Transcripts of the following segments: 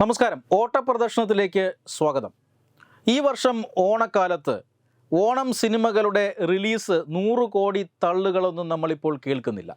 നമസ്കാരം. ഓട്ടപ്രദർശനത്തിലേക്ക് സ്വാഗതം. ഈ വർഷം ഓണക്കാലത്ത് ഓണം സിനിമകളുടെ റിലീസ് നൂറ് കോടി തള്ളുകളൊന്നും നമ്മളിപ്പോൾ കേൾക്കുന്നില്ല.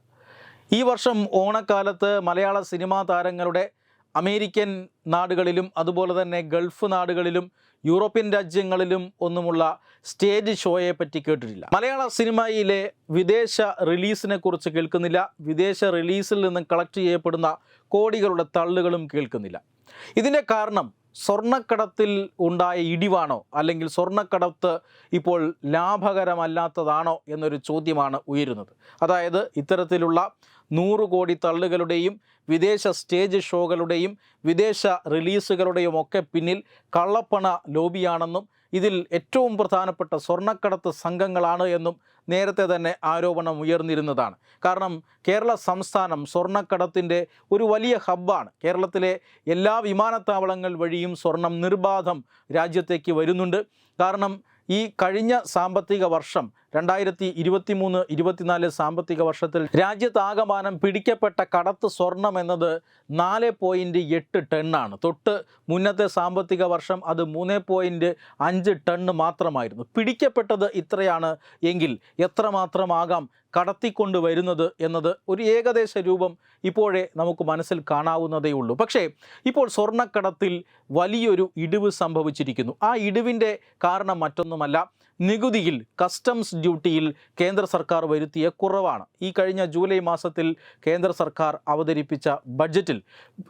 ഈ വർഷം ഓണക്കാലത്ത് മലയാള സിനിമാ താരങ്ങളുടെ അമേരിക്കൻ നാടുകളിലും അതുപോലെ തന്നെ ഗൾഫ് നാടുകളിലും യൂറോപ്യൻ രാജ്യങ്ങളിലും ഒന്നുമുള്ള സ്റ്റേജ് ഷോയെ പറ്റി കേട്ടിട്ടില്ല. മലയാള സിനിമയിലെ വിദേശ റിലീസിനെ കുറിച്ച് കേൾക്കുന്നില്ല. വിദേശ റിലീസിൽ നിന്നും കളക്ട് ചെയ്യപ്പെടുന്ന കോടികളുടെ തള്ളുകളും കേൾക്കുന്നില്ല. ഇതിന്റെ കാരണം സ്വർണക്കടത്തിൽ ഉണ്ടായ ഇടിവാണോ? അല്ലെങ്കിൽ സ്വർണക്കടത്ത് ഇപ്പോൾ ലാഭകരമല്ലാത്തതാണോ എന്നൊരു ചോദ്യമാണ് ഉയരുന്നത്. അതായത് ഇത്തരത്തിലുള്ള നൂറ് കോടി തള്ളുകളുടെയും വിദേശ സ്റ്റേജ് ഷോകളുടെയും വിദേശ റിലീസുകളുടെയും ഒക്കെ പിന്നിൽ കള്ളപ്പണ ലോബിയാണെന്നും ഇതിൽ ഏറ്റവും പ്രധാനപ്പെട്ട സ്വർണക്കടത്ത് സംഘങ്ങളാണ് എന്നും നേരത്തെ തന്നെ ആരോപണം ഉയർന്നിരുന്നതാണ്. കാരണം കേരള സംസ്ഥാനം സ്വർണക്കടത്തിന്റെ ഒരു വലിയ ഹബ്ബാണ്. കേരളത്തിലെ എല്ലാ വിമാനത്താവളങ്ങൾ വഴിയും സ്വർണം നിർബാധം രാജ്യത്തേക്ക് വരുന്നുണ്ട്. കാരണം ഈ കഴിഞ്ഞ സാമ്പത്തിക വർഷം രണ്ടായിരത്തി ഇരുപത്തി മൂന്ന് ഇരുപത്തിനാല് സാമ്പത്തിക വർഷത്തിൽ രാജ്യത്താകമാനം പിടിക്കപ്പെട്ട കടത്ത് സ്വർണം എന്നത് നാല് പോയിന്റ് എട്ട് ടണ്ണാണ് തൊട്ട് മുന്നത്തെ സാമ്പത്തിക വർഷം അത് മൂന്ന് പോയിന്റ് അഞ്ച് ടണ്ണ് മാത്രമായിരുന്നു. പിടിക്കപ്പെട്ടത് ഇത്രയാണ് എങ്കിൽ എത്രമാത്രമാകാം കടത്തിക്കൊണ്ട് വരുന്നത് എന്നത് ഒരു ഏകദേശ രൂപം ഇപ്പോഴേ നമുക്ക് മനസ്സിൽ കാണാവുന്നതേ ഉള്ളൂ. പക്ഷേ ഇപ്പോൾ സ്വർണക്കടത്തിൽ വലിയൊരു ഇടിവ് സംഭവിച്ചിരിക്കുന്നു. ആ ഇടിവിന്റെ കാരണം മറ്റൊന്നുമല്ല. നികുതിയിൽ കസ്റ്റംസ് ഡ്യൂട്ടിയിൽ കേന്ദ്ര സർക്കാർ വരുത്തിയ കുറവാണ്. ഈ കഴിഞ്ഞ ജൂലൈ മാസത്തിൽ കേന്ദ്ര സർക്കാർ അവതരിപ്പിച്ച ബഡ്ജറ്റിൽ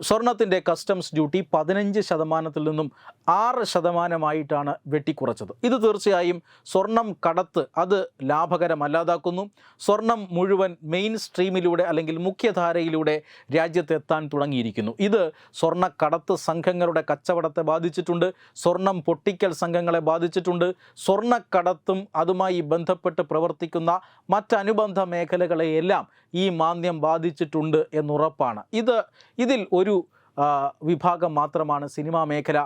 സ്വർണത്തിന്റെ കസ്റ്റംസ് ഡ്യൂട്ടി പതിനഞ്ച് ശതമാനത്തിൽ നിന്നും ആറ് ശതമാനമായിട്ടാണ് വെട്ടിക്കുറച്ചത്. ഇത് തീർച്ചയായും സ്വർണം കടത്ത് അത് ലാഭകരമല്ലാതാക്കുന്നു സ്വർണം മുഴുവൻ മെയിൻ സ്ട്രീമിലൂടെ അല്ലെങ്കിൽ മുഖ്യധാരയിലൂടെ രാജ്യത്തെത്താൻ തുടങ്ങിയിരിക്കുന്നു. ഇത് സ്വർണ കടത്ത് സംഘങ്ങളുടെ കച്ചവടത്തെ ബാധിച്ചിട്ടുണ്ട്. സ്വർണം പൊട്ടിക്കൽ സംഘങ്ങളെ ബാധിച്ചിട്ടുണ്ട്. സ്വർണക്കടത്തും അതുമായി ബന്ധപ്പെട്ട് പ്രവർത്തിക്കുന്ന മറ്റനുബന്ധ മേഖലകളെയെല്ലാം ഈ മാന്ദ്യം ബാധിച്ചിട്ടുണ്ട് എന്നുറപ്പാണ്. ഇത് ഇതിൽ ഒരു വിഭാഗം മാത്രമാണ് സിനിമാ മേഖല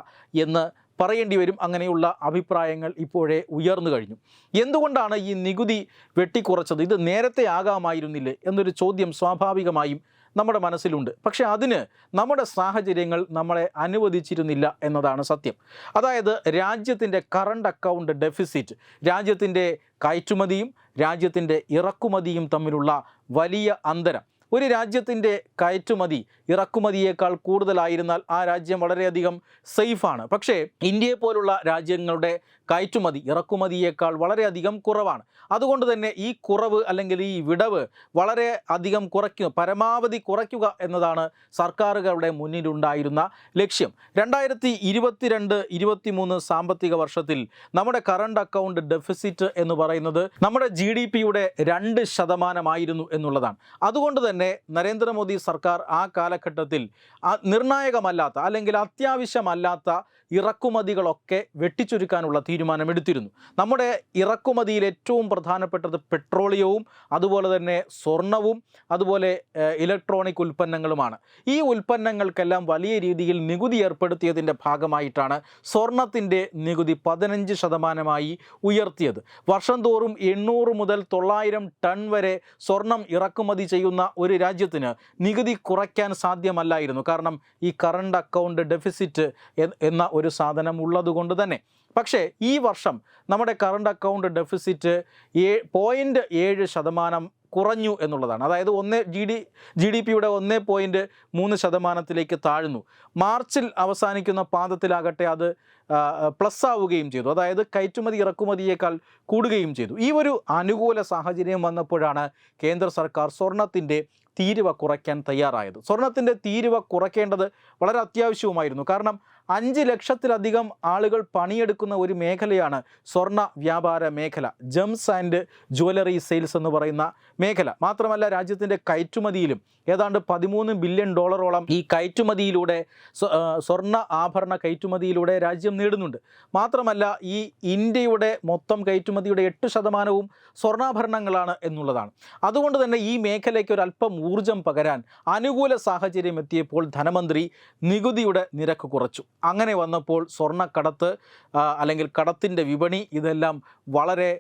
എന്ന് പറയേണ്ടി വരും. അങ്ങനെയുള്ള അഭിപ്രായങ്ങൾ ഇപ്പോഴേ ഉയർന്നു കഴിഞ്ഞു. എന്തുകൊണ്ടാണ് ഈ നികുതി വെട്ടിക്കുറച്ചത്? ഇത് നേരത്തെ ആകാമായിരുന്നില്ലേ? എന്നൊരു ചോദ്യം സ്വാഭാവികമായും നമ്മുടെ മനസ്സിലുണ്ട്. പക്ഷേ അതിന് നമ്മുടെ സാഹചര്യങ്ങൾ നമ്മളെ അനുവദിച്ചിരുന്നില്ല എന്നതാണ് സത്യം. അതായത് രാജ്യത്തിന്റെ കറണ്ട് അക്കൗണ്ട് ഡെഫിസിറ്റ് രാജ്യത്തിന്റെ കയറ്റുമതിയും രാജ്യത്തിന്റെ ഇറക്കുമതിയും തമ്മിലുള്ള വലിയ അന്തരം ഒരു രാജ്യത്തിന്റെ കയറ്റുമതി ഇറക്കുമതിയേക്കാൾ കൂടുതലായിരുന്നാൽ ആ രാജ്യം വളരെയധികം സേഫാണ്. പക്ഷേ ഇന്ത്യയെ പോലുള്ള രാജ്യങ്ങളുടെ കയറ്റുമതി ഇറക്കുമതിയേക്കാൾ വളരെയധികം കുറവാണ്. അതുകൊണ്ട് തന്നെ ഈ കുറവ് അല്ലെങ്കിൽ ഈ വിടവ് വളരെ അധികം കുറയ്ക്കുക പരമാവധി കുറയ്ക്കുക എന്നതാണ് സർക്കാരുകളുടെ മുന്നിലുണ്ടായിരുന്ന ലക്ഷ്യം. രണ്ടായിരത്തി ഇരുപത്തിരണ്ട് ഇരുപത്തിമൂന്ന് സാമ്പത്തിക വർഷത്തിൽ നമ്മുടെ കറണ്ട് അക്കൗണ്ട് ഡെഫിസിറ്റ് എന്ന് പറയുന്നത് നമ്മുടെ ജി ഡി പിയുടെ രണ്ട് ശതമാനമായിരുന്നു എന്നുള്ളതാണ്. അതുകൊണ്ട് തന്നെ നരേന്ദ്രമോദി സർക്കാർ ആ കാലഘട്ടത്തിൽ നിർണായകമല്ലാത്ത അല്ലെങ്കിൽ അത്യാവശ്യമല്ലാത്ത ഇറക്കുമതികളൊക്കെ വെട്ടിച്ചുരുക്കാനുള്ള തീരുമാനമെടുത്തിരുന്നു. നമ്മുടെ ഇറക്കുമതിയിൽ ഏറ്റവും പ്രധാനപ്പെട്ടത് പെട്രോളിയവും അതുപോലെ തന്നെ സ്വർണവും അതുപോലെ ഇലക്ട്രോണിക് ഉൽപ്പന്നങ്ങളുമാണ്. ഈ ഉൽപ്പന്നങ്ങൾക്കെല്ലാം വലിയ രീതിയിൽ നികുതി ഏർപ്പെടുത്തിയതിന്റെ ഭാഗമായിട്ടാണ് സ്വർണത്തിന്റെ നികുതി പതിനഞ്ച് ശതമാനമായി ഉയർത്തിയത്. വർഷം തോറും എണ്ണൂറ് മുതൽ തൊള്ളായിരം ടൺ വരെ സ്വർണം ഇറക്കുമതി ചെയ്യുന്ന ഒരു രാജ്യത്തിന് നികുതി കുറയ്ക്കാൻ സാധ്യമല്ലായിരുന്നു. കാരണം ഈ കറണ്ട് അക്കൗണ്ട് ഡെഫിസിറ്റ് എന്ന ഒരു സാധനം ഉള്ളതുകൊണ്ട് തന്നെ. പക്ഷേ ഈ വർഷം നമ്മുടെ കറണ്ട് അക്കൗണ്ട് ഡെഫിസിറ്റ് ഏ പോയിന്റ് ഏഴ് ശതമാനം കുറഞ്ഞു എന്നുള്ളതാണ്. അതായത് ഒന്ന് ജി ഡി ജി ഡി പിയുടെ ഒന്ന് പോയിന്റ് മൂന്ന് ശതമാനത്തിലേക്ക് താഴ്ന്നു. മാർച്ചിൽ അവസാനിക്കുന്ന പാദത്തിലാകട്ടെ അത് പ്ലസ് ആവുകയും ചെയ്തു. അതായത് കയറ്റുമതി ഇറക്കുമതിയേക്കാൾ കൂടുകയും ചെയ്തു. ഈ ഒരു അനുകൂല സാഹചര്യം വന്നപ്പോഴാണ് കേന്ദ്ര സർക്കാർ സ്വർണത്തിന്റെ തീരുവ കുറയ്ക്കാൻ തയ്യാറായത്. സ്വർണത്തിന്റെ തീരുവ കുറയ്ക്കേണ്ടത് വളരെ അത്യാവശ്യവുമായിരുന്നു. കാരണം അഞ്ച് ലക്ഷത്തിലധികം ആളുകൾ പണിയെടുക്കുന്ന ഒരു മേഖലയാണ് സ്വർണ വ്യാപാര മേഖല ജംസ് ആൻഡ് ജുവലറി സെയിൽസ് എന്ന് പറയുന്ന മേഖല. മാത്രമല്ല രാജ്യത്തിന്റെ കയറ്റുമതിയിലും ഏതാണ്ട് പതിമൂന്ന് ബില്യൺ ഡോളറോളം ഈ കയറ്റുമതിയിലൂടെ സ്വ- സ്വർണ ആഭരണ കയറ്റുമതിയിലൂടെ രാജ്യം നേടുന്നുണ്ട്. മാത്രമല്ല ഈ ഇന്ത്യയുടെ മൊത്തം കയറ്റുമതിയുടെ എട്ട് ശതമാനവും സ്വർണാഭരണങ്ങളാണ് എന്നുള്ളതാണ്. അതുകൊണ്ട് തന്നെ ഈ മേഖലയ്ക്ക് ഒരു അല്പം ഊർജം പകരാൻ അനുകൂല സാഹചര്യം എത്തിയപ്പോൾ ധനമന്ത്രി നികുതിയുടെ നിരക്ക് കുറച്ചു. അങ്ങനെ വന്നപ്പോൾ സ്വർണക്കടത്ത് അല്ലെങ്കിൽ കടത്തിന്റെ വിപണി ഇതെല്ലാം വളരെ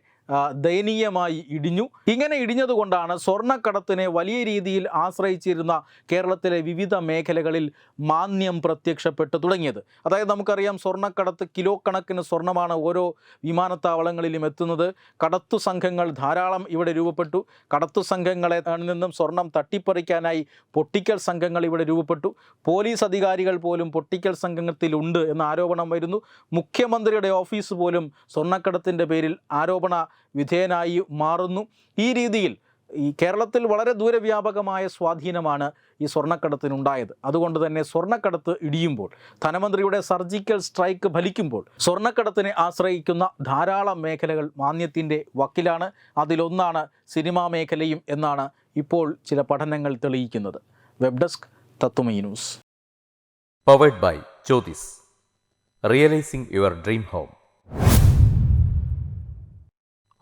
ദയനീയമായി ഇടിഞ്ഞു. ഇങ്ങനെ ഇടിഞ്ഞതുകൊണ്ടാണ് സ്വർണക്കടത്തിനെ വലിയ രീതിയിൽ ആശ്രയിച്ചിരുന്ന കേരളത്തിലെ വിവിധ മേഖലകളിൽ മാന്യം പ്രത്യക്ഷപ്പെട്ടു തുടങ്ങിയത്. അതായത് നമുക്കറിയാം സ്വർണക്കടത്ത് കിലോ കണക്കിന് സ്വർണമാണ് ഓരോ വിമാനത്താവളങ്ങളിലും എത്തുന്നത്. കടത്തു സംഘങ്ങൾ ധാരാളം ഇവിടെ രൂപപ്പെട്ടു. കടത്തു സംഘങ്ങളെ നിന്നും സ്വർണം തട്ടിപ്പറിക്കാനായി പൊട്ടിക്കൽ സംഘങ്ങൾ ഇവിടെ രൂപപ്പെട്ടു. പോലീസ് അധികാരികൾ പോലും പൊട്ടിക്കൽ സംഘത്തിലുണ്ട് എന്ന ആരോപണം വരുന്നു. മുഖ്യമന്ത്രിയുടെ ഓഫീസ് പോലും സ്വർണക്കടത്തിന്റെ പേരിൽ ആരോപണ വിധേയനായി മാറുന്നു. ഈ രീതിയിൽ ഈ കേരളത്തിൽ വളരെ ദൂരവ്യാപകമായ സ്വാധീനമാണ് ഈ സ്വർണക്കടത്തിനുണ്ടായത്. അതുകൊണ്ട് തന്നെ സ്വർണക്കടത്ത് ഇടിയുമ്പോൾ ധനമന്ത്രിയുടെ സർജിക്കൽ സ്ട്രൈക്ക് ഫലിക്കുമ്പോൾ സ്വർണക്കടത്തിനെ ആശ്രയിക്കുന്ന ധാരാളം മേഖലകൾ മാന്യത്തിന്റെ വക്കിലാണ്. അതിലൊന്നാണ് സിനിമാ മേഖലയും എന്നാണ് ഇപ്പോൾ ചില പഠനങ്ങൾ തെളിയിക്കുന്നത്. വെബ് ഡെസ്ക് തത്തുമൈ news. Powered by Jyothis realising your dream home